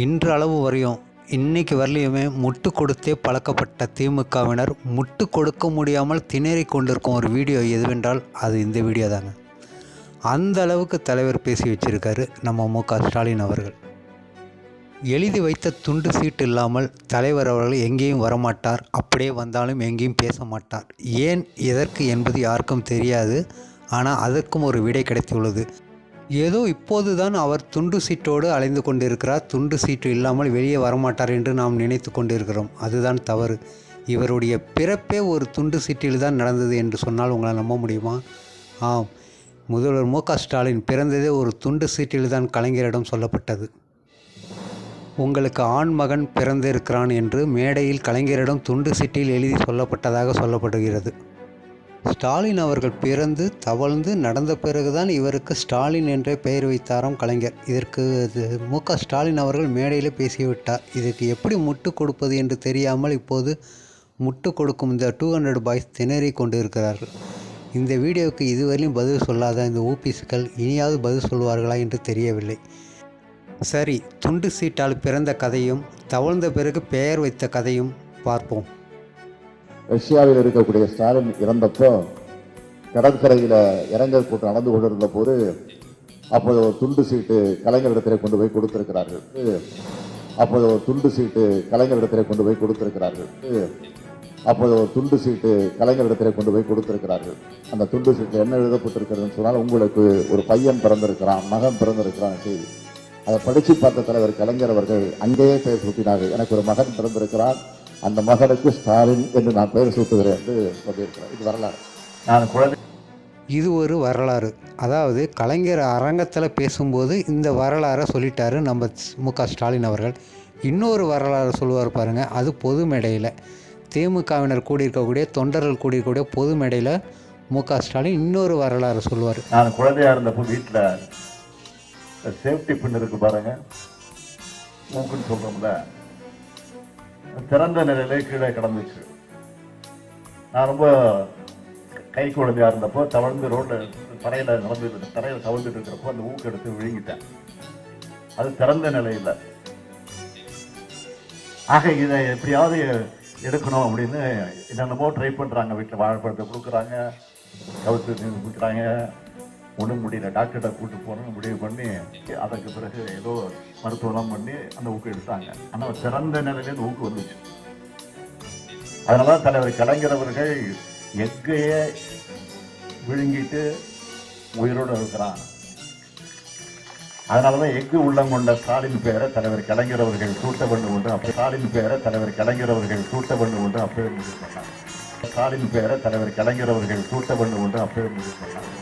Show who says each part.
Speaker 1: இன்றளவு வரையும் இன்னைக்கு வரலையுமே முட்டு கொடுத்தே பழக்கப்பட்ட திமுகவினர் முட்டு கொடுக்க முடியாமல் திணறி கொண்டிருக்கும் ஒரு வீடியோ எதுவென்றால் அது இந்த வீடியோ தாங்க. அந்த அளவுக்கு தலைவர் பேசி வச்சிருக்காரு நம்ம மு க ஸ்டாலின் அவர்கள். எழுதி வைத்த துண்டு சீட்டு இல்லாமல் தலைவர் அவர்கள் எங்கேயும் வரமாட்டார் அப்படியே வந்தாலும் எங்கேயும் பேச மாட்டார். ஏன் எதற்கு என்பது யாருக்கும் தெரியாது ஆனால் அதற்கும் ஒரு விடை கிடைத்துள்ளது. ஏதோ இப்போதுதான் அவர் துண்டு சீட்டோடு அலைந்து கொண்டிருக்கிறார். துண்டு சீட்டு இல்லாமல் வெளியே வரமாட்டார் என்று நாம் நினைத்து கொண்டிருக்கிறோம். அதுதான் தவறு. இவருடைய பிறப்பே ஒரு துண்டு சீட்டில் தான் நடந்தது என்று சொன்னால் உங்களால் நம்ப முடியுமா? ஆம். முதல்வர் மு ஸ்டாலின் பிறந்ததே ஒரு துண்டு சீட்டில் தான் கலைஞரிடம் சொல்லப்பட்டது. உங்களுக்கு ஆண் மகன் பிறந்திருக்கிறான் என்று மேடையில் கலைஞரிடம் துண்டு சீட்டில் எழுதி சொல்லப்பட்டதாக சொல்லப்படுகிறது. ஸ்டாலின் அவர்கள் பிறந்து தவழ்ந்து நடந்த பிறகுதான் இவருக்கு ஸ்டாலின் என்றே பெயர் வைத்தாராம் கலைஞர். இதற்கு மு. க. ஸ்டாலின் அவர்கள் மேடையில் பேசிவிட்டார். இதற்கு எப்படி முட்டு கொடுப்பது என்று தெரியாமல் இப்போது முட்டு கொடுக்கும் இந்த டூ ஹண்ட்ரட் பாய்ஸ் திணறி கொண்டு இருக்கிறார்கள் இந்த வீடியோவுக்கு இதுவரையிலும் பதில் சொல்லாத இந்த ஊபிஸ்கள் இனியாவது பதில் சொல்வார்களா என்று தெரியவில்லை. சரி துண்டு சீட்டால் பிறந்த கதையும் தவழ்ந்த பிறகு பெயர் வைத்த கதையும் பார்ப்போம்.
Speaker 2: ரஷ்யாவில் இருக்கக்கூடிய ஸ்டாலின் இறந்தப்போ கடற்கரையில் இறங்கல் கூட்டம் நடந்து கொண்டிருந்த போது அப்போது ஒரு துண்டு சீட்டு கலைஞரிடத்திலே கொண்டு போய் கொடுத்திருக்கிறார்கள் அப்போது ஒரு துண்டு சீட்டு கலைஞரிடத்திலே கொண்டு போய் கொடுத்திருக்கிறார்கள் அப்போது ஒரு துண்டு சீட்டு கலைஞரிடத்திலே கொண்டு போய் கொடுத்திருக்கிறார்கள். அந்த துண்டு சீட்டில் என்ன எழுதப்பட்டிருக்கிறதுன்னு சொன்னால் உங்களுக்கு ஒரு பையன் பிறந்திருக்கிறான் மகன் பிறந்திருக்கிறான் செய்தி. அதை படித்து பார்த்த தலைவர் கலைஞர் அவர்கள் அங்கேயே பேர் சூட்டினார்கள் எனக்கு ஒரு மகன் பிறந்திருக்கிறான் அந்த மகனுக்கு ஸ்டாலின் என்று நான் பெயர் சூட்டுகிறேன் என்று சொல்லியிருக்கிறேன் இது வரலாறு. நான் குழந்தை
Speaker 1: இது ஒரு வரலாறு. அதாவது கலைஞர் அரங்கத்தில் பேசும்போது இந்த வரலாறை சொல்லிட்டாரு நம்ம மு க ஸ்டாலின் அவர்கள். இன்னொரு வரலாறு சொல்லுவார் பாருங்க அது பொது மேடையில். திமுகவினர் கூடியிருக்கக்கூடிய தொண்டர்கள் கூடியிருக்கக்கூடிய பொது மேடையில் மு க ஸ்டாலின் இன்னொரு வரலாறு சொல்லுவார்.
Speaker 2: நான் குழந்தையா இருந்தப்போ வீட்டில் சேஃப்டி பின் இருக்கு பாருங்க. மூக்குன்னு சொல்றோம்ல. திறந்த நிலையிலே கீழே கிடந்துச்சு. நான் ரொம்ப கை குழந்தையா இருந்தப்போ தவழ்ந்து ரோட்ல தரையில நடந்து தரையில தவழ்ந்துட்டு இருக்கிறப்போ அந்த ஊக்கு எடுத்து விழுங்கிட்டேன். அது திறந்த நிலையில. ஆக இதை எப்படியாவது எடுக்கணும் அப்படின்னு என்னென்னமோ ட்ரை பண்றாங்க. வீட்டில் வாழைப்பழத்தை கொடுக்குறாங்க கவுத்து கொடுக்குறாங்க ஒன்றும் முடியல. டாக்டர்கிட்ட கூட்டு போகணும்னு முடிவு பண்ணி அதற்கு பிறகு ஏதோ மருத்துவம்லாம் பண்ணி அந்த ஊக்கு எடுத்தாங்க. ஆனால் சிறந்த நிலையிலேருந்து ஊக்கு வந்துச்சு. அதனால தலைவர் கலைஞர் அவர்கள் எக்கையே விழுங்கிட்டு உயிரோடு இருக்கிறான் அதனாலதான் எஃகு உள்ளம் கொண்ட ஸ்டாலின் பேரை தலைவர் கலைஞர் அவர்கள் சூட்ட பண்ணு என்று அப்படி ஸ்டாலின் பேரை தலைவர் கலைஞர் அவர்கள் சூட்ட பண்ணு என்று அப்பவே முடிவு பண்ணாங்க ஸ்டாலின் பேரை தலைவர் கலைஞர் அவர்கள் சூட்ட பண்ணு என்று அப்பவே முடிவு பண்ணாங்க